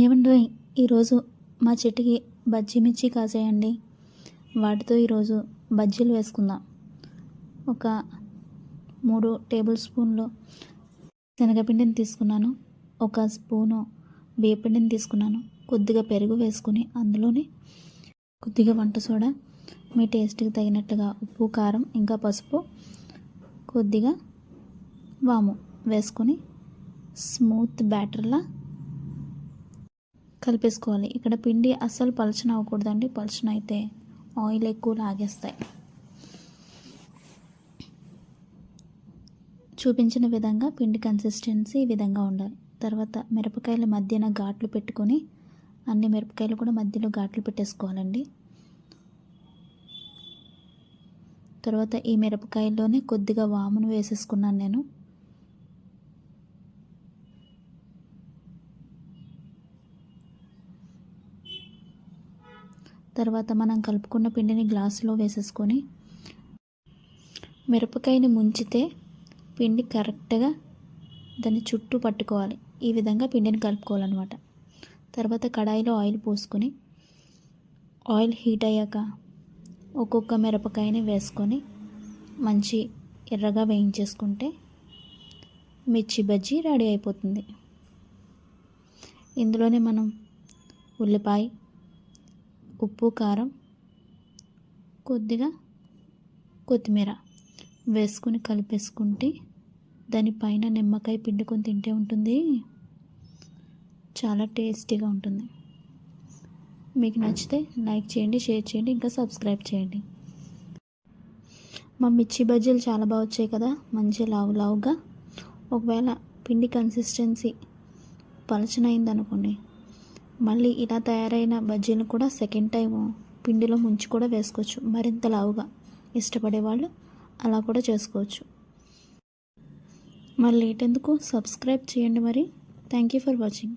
ఏమండో ఈరోజు మా చెట్టుకి బజ్జీ మిర్చి కాసేయండి. వాటితో ఈరోజు బజ్జీలు వేసుకుందాం. ఒక మూడు టేబుల్ స్పూన్లు శనగపిండిని తీసుకున్నాను. ఒక స్పూను బియ్యపిండిని తీసుకున్నాను. కొద్దిగా పెరుగు వేసుకుని అందులోనే కొద్దిగా వంట సోడా మీ టేస్ట్కి తగినట్టుగా ఉప్పు కారం ఇంకా పసుపు కొద్దిగా వాము వేసుకొని స్మూత్ బ్యాటర్లా కలిపేసుకోవాలి. ఇక్కడ పిండి అస్సలు పలచన అవ్వకూడదండి. పలచన అయితే ఆయిల్ ఎక్కువ లాగేస్తాయి. చూపించిన విధంగా పిండి కన్సిస్టెన్సీ ఈ విధంగా ఉండాలి. తర్వాత మిరపకాయల మధ్యన ఘాట్లు పెట్టుకొని అన్ని మిరపకాయలు కూడా మధ్యలో ఘాట్లు పెట్టేసుకోవాలండి. తర్వాత ఈ మిరపకాయల్లోనే కొద్దిగా వామును వేసేసుకున్నాను నేను. తర్వాత మనం కలుపుకున్న పిండిని గ్లాసులో వేసేసుకొని మిరపకాయని ముంచితే పిండి కరెక్ట్గా దాన్ని చుట్టూ పట్టుకోవాలి. ఈ విధంగా పిండిని కలుపుకోవాలన్నమాట. తర్వాత కడాయిలో ఆయిల్ పోసుకొని ఆయిల్ హీట్ అయ్యాక ఒక్కొక్క మిరపకాయని వేసుకొని మంచి ఎర్రగా వేయించేసుకుంటే మిర్చి బజ్జీ రెడీ అయిపోతుంది. ఇందులోనే మనం ఉల్లిపాయ ఉప్పు కారం కొద్దిగా కొత్తిమీర వేసుకుని కలిపేసుకుంటే దానిపైన నిమ్మకాయ పిండుకొని తింటే ఉంటుంది. చాలా టేస్టీగా ఉంటుంది. మీకు నచ్చితే లైక్ చేయండి షేర్ చేయండి ఇంకా సబ్స్క్రైబ్ చేయండి. మా మిర్చి బజ్జీలు చాలా బాగా వచ్చాయి కదా మంచి లావు లావుగా. ఒకవేళ పిండి కన్సిస్టెన్సీ పలచనైంది అనుకోండి మళ్ళీ ఇలా తయారైన బజ్జీలు కూడా సెకండ్ టైము పిండిలో ముంచి కూడా వేసుకోవచ్చు. మరింత లావుగా ఇష్టపడే వాళ్ళు అలా కూడా చేసుకోవచ్చు. మరి లేటెందుకు సబ్స్క్రైబ్ చేయండి మరి. Thank you for watching